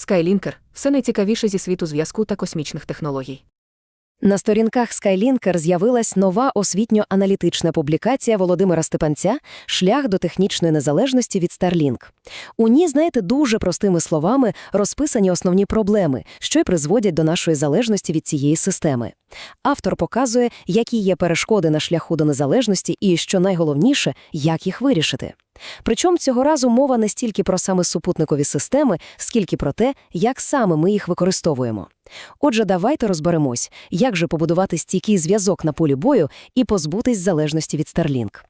Skylінкер – все найцікавіше зі світу зв'язку та космічних технологій. На сторінках Skylінкер з'явилась нова освітньо-аналітична публікація Володимира Степанця «Шлях до технічної незалежності від Starlink». У ній, знаєте, дуже простими словами розписані основні проблеми, що й призводять до нашої залежності від цієї системи. Автор показує, які є перешкоди на шляху до незалежності і, що найголовніше, як їх вирішити. Причому цього разу мова не стільки про саме супутникові системи, скільки про те, як саме ми їх використовуємо. Отже, давайте розберемось, як же побудувати стійкий зв'язок на полі бою і позбутись залежності від Starlink.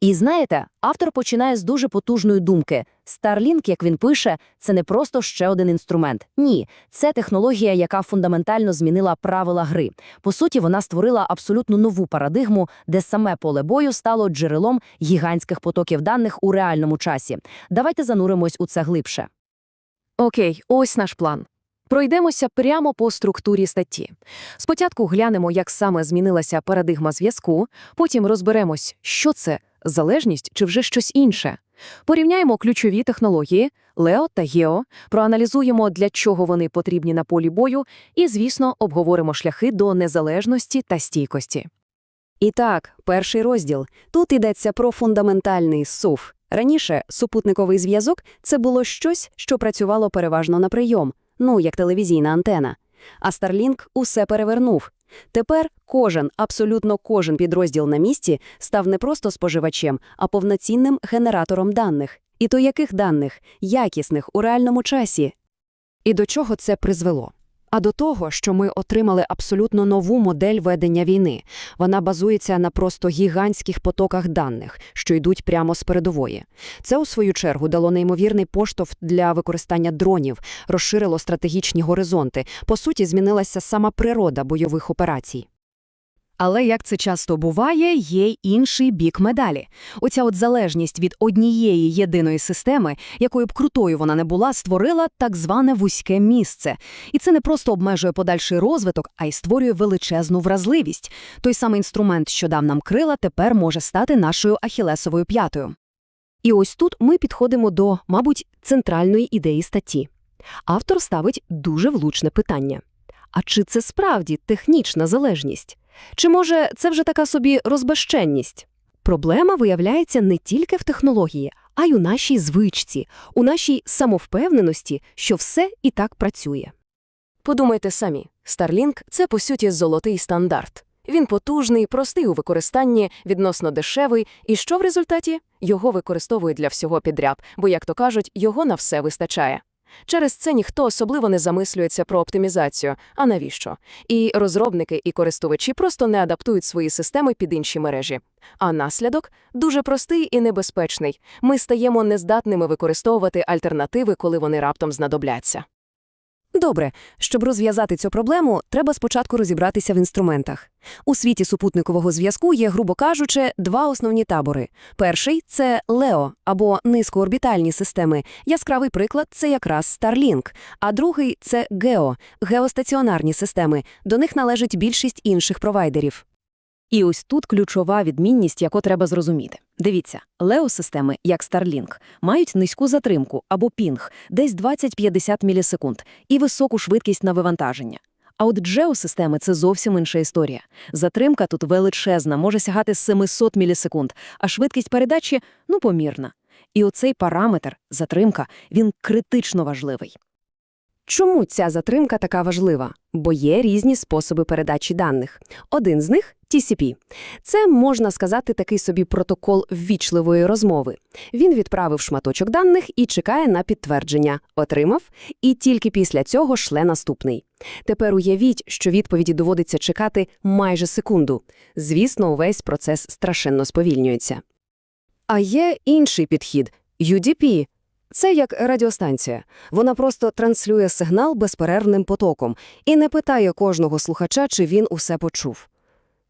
І знаєте, автор починає з дуже потужної думки. Starlink, як він пише, це не просто ще один інструмент. Ні, це технологія, яка фундаментально змінила правила гри. По суті, вона створила абсолютно нову парадигму, де саме поле бою стало джерелом гігантських потоків даних у реальному часі. Давайте зануримось у це глибше. Окей, ось наш план. Пройдемося прямо по структурі статті. Спочатку глянемо, як саме змінилася парадигма зв'язку, потім розберемось, що це залежність чи вже щось інше. Порівняємо ключові технології Лео та Гео, проаналізуємо, для чого вони потрібні на полі бою, і, звісно, обговоримо шляхи до незалежності та стійкості. І так, перший розділ. Тут йдеться про фундаментальний СУФ. Раніше супутниковий зв'язок це було щось, що працювало переважно на прийом, ну, як телевізійна антена. А Starlink усе перевернув. Тепер кожен, абсолютно кожен підрозділ на місці став не просто споживачем, а повноцінним генератором даних. І то яких даних? Якісних у реальному часі. І до чого це призвело? А до того, що ми отримали абсолютно нову модель ведення війни. Вона базується на просто гігантських потоках даних, що йдуть прямо з передової. Це, у свою чергу, дало неймовірний поштовх для використання дронів, розширило стратегічні горизонти. По суті, змінилася сама природа бойових операцій. Але, як це часто буває, є й інший бік медалі. Оця от залежність від однієї єдиної системи, якою б крутою вона не була, створила так зване вузьке місце. І це не просто обмежує подальший розвиток, а й створює величезну вразливість. Той самий інструмент, що дав нам крила, тепер може стати нашою ахілесовою п'ятою. І ось тут ми підходимо до, мабуть, центральної ідеї статті. Автор ставить дуже влучне питання. А чи це справді технічна залежність? Чи, може, це вже така собі розбещенність? Проблема виявляється не тільки в технології, а й у нашій звичці, у нашій самовпевненості, що все і так працює. Подумайте самі, Starlink – це, по суті, золотий стандарт. Він потужний, простий у використанні, відносно дешевий, і що в результаті? Його використовують для всього підряд, бо, як то кажуть, його на все вистачає. Через це ніхто особливо не замислюється про оптимізацію, а навіщо? І розробники і користувачі просто не адаптують свої системи під інші мережі. А наслідок дуже простий і небезпечний. Ми стаємо нездатними використовувати альтернативи, коли вони раптом знадобляться. Добре, щоб розв'язати цю проблему, треба спочатку розібратися в інструментах. У світі супутникового зв'язку є, грубо кажучи, два основні табори. Перший це Лео або низькоорбітальні системи. Яскравий приклад це якраз Starlink. А другий це Гео геостаціонарні системи. До них належить більшість інших провайдерів. І ось тут ключова відмінність, яку треба зрозуміти. Дивіться, Лео-системи, як Starlink, мають низьку затримку або пінг, десь 20-50 мілісекунд, і високу швидкість на вивантаження. А от Джео-системи – це зовсім інша історія. Затримка тут величезна, може сягати 700 мілісекунд, а швидкість передачі – ну, помірна. І оцей параметр, затримка, він критично важливий. Чому ця затримка така важлива? Бо є різні способи передачі даних. Один з них – TCP. Це, можна сказати, такий собі протокол ввічливої розмови. Він відправив шматочок даних і чекає на підтвердження. Отримав, і тільки після цього шле наступний. Тепер уявіть, що відповіді доводиться чекати майже секунду. Звісно, увесь процес страшенно сповільнюється. А є інший підхід – UDP – це як радіостанція. Вона просто транслює сигнал безперервним потоком і не питає кожного слухача, чи він усе почув.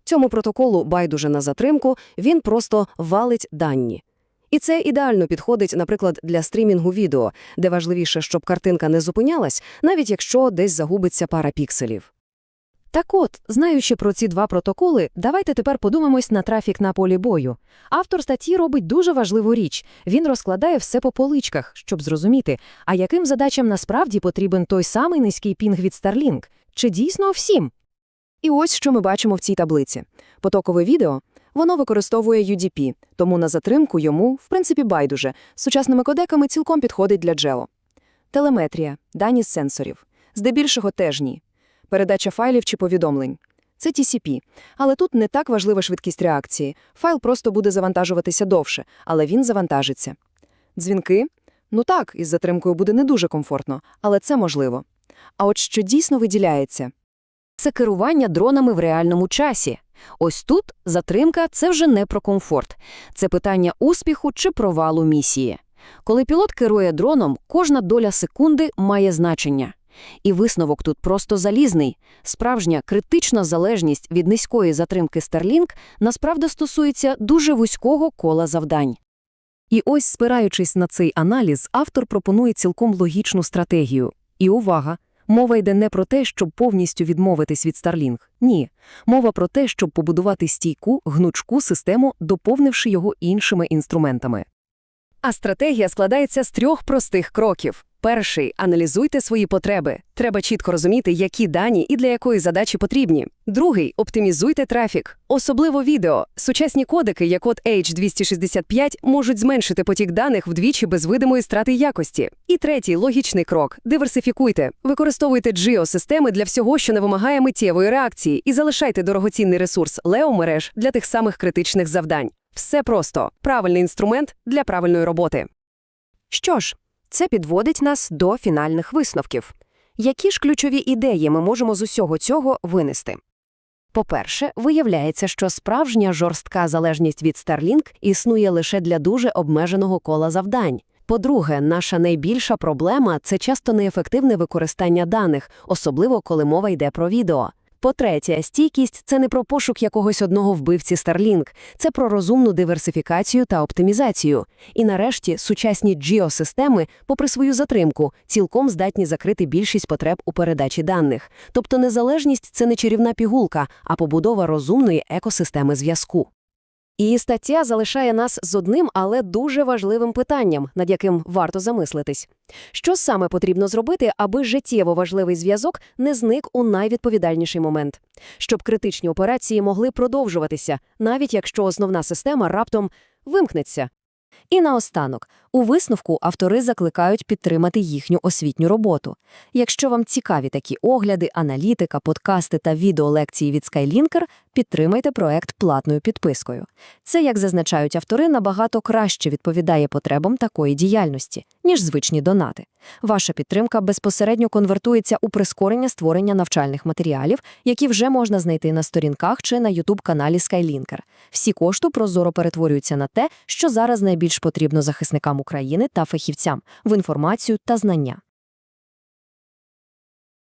Цьому протоколу байдуже на затримку, він просто валить дані. І це ідеально підходить, наприклад, для стрімінгу відео, де важливіше, щоб картинка не зупинялась, навіть якщо десь загубиться пара пікселів. Так от, знаючи про ці два протоколи, давайте тепер подумаємось на трафік на полі бою. Автор статті робить дуже важливу річ. Він розкладає все по поличках, щоб зрозуміти, а яким задачам насправді потрібен той самий низький пінг від Starlink? Чи дійсно всім? І ось що ми бачимо в цій таблиці. Потокове відео, воно використовує UDP, тому на затримку йому, в принципі, байдуже. З сучасними кодеками цілком підходить для джело. Телеметрія, дані з сенсорів. Здебільшого теж ні. Передача файлів чи повідомлень. Це TCP. Але тут не так важлива швидкість реакції. Файл просто буде завантажуватися довше, але він завантажиться. Дзвінки? Ну так, із затримкою буде не дуже комфортно, але це можливо. А от що дійсно виділяється? Це керування дронами в реальному часі. Ось тут затримка – це вже не про комфорт. Це питання успіху чи провалу місії. Коли пілот керує дроном, кожна доля секунди має значення. І висновок тут просто залізний. Справжня критична залежність від низької затримки Starlink насправді стосується дуже вузького кола завдань. І ось, спираючись на цей аналіз, автор пропонує цілком логічну стратегію. І увага! Мова йде не про те, щоб повністю відмовитись від Starlink. Ні. Мова про те, щоб побудувати стійку, гнучку систему, доповнивши його іншими інструментами. А стратегія складається з трьох простих кроків. Перший – аналізуйте свої потреби. Треба чітко розуміти, які дані і для якої задачі потрібні. Другий – оптимізуйте трафік. Особливо відео. Сучасні кодеки, як от H265, можуть зменшити потік даних вдвічі без видимої страти якості. І третій – логічний крок – диверсифікуйте. Використовуйте джіосистеми для всього, що не вимагає миттєвої реакції, і залишайте дорогоцінний ресурс Лео-мереж для тих самих критичних завдань. Все просто. Правильний інструмент для правильної роботи. Що ж, це підводить нас до фінальних висновків. Які ж ключові ідеї ми можемо з усього цього винести? По-перше, виявляється, що справжня жорстка залежність від Starlink існує лише для дуже обмеженого кола завдань. По-друге, наша найбільша проблема – це часто неефективне використання даних, особливо коли мова йде про відео. По-третє, стійкість – це не про пошук якогось одного вбивці Starlink, це про розумну диверсифікацію та оптимізацію. І нарешті сучасні джіосистеми, попри свою затримку, цілком здатні закрити більшість потреб у передачі даних. Тобто незалежність – це не чарівна пігулка, а побудова розумної екосистеми зв'язку. І стаття залишає нас з одним, але дуже важливим питанням, над яким варто замислитись. Що саме потрібно зробити, аби життєво важливий зв'язок не зник у найвідповідальніший момент? Щоб критичні операції могли продовжуватися, навіть якщо основна система раптом вимкнеться. І наостанок, у висновку автори закликають підтримати їхню освітню роботу. Якщо вам цікаві такі огляди, аналітика, подкасти та відеолекції від Skylinker, підтримайте проект платною підпискою. Це, як зазначають автори, набагато краще відповідає потребам такої діяльності, ніж звичні донати. Ваша підтримка безпосередньо конвертується у прискорення створення навчальних матеріалів, які вже можна знайти на сторінках чи на YouTube-каналі Skylinker. Всі кошти прозоро перетворюються на те, що зараз найбільш потрібно захисникам України та фахівцям в інформацію та знання.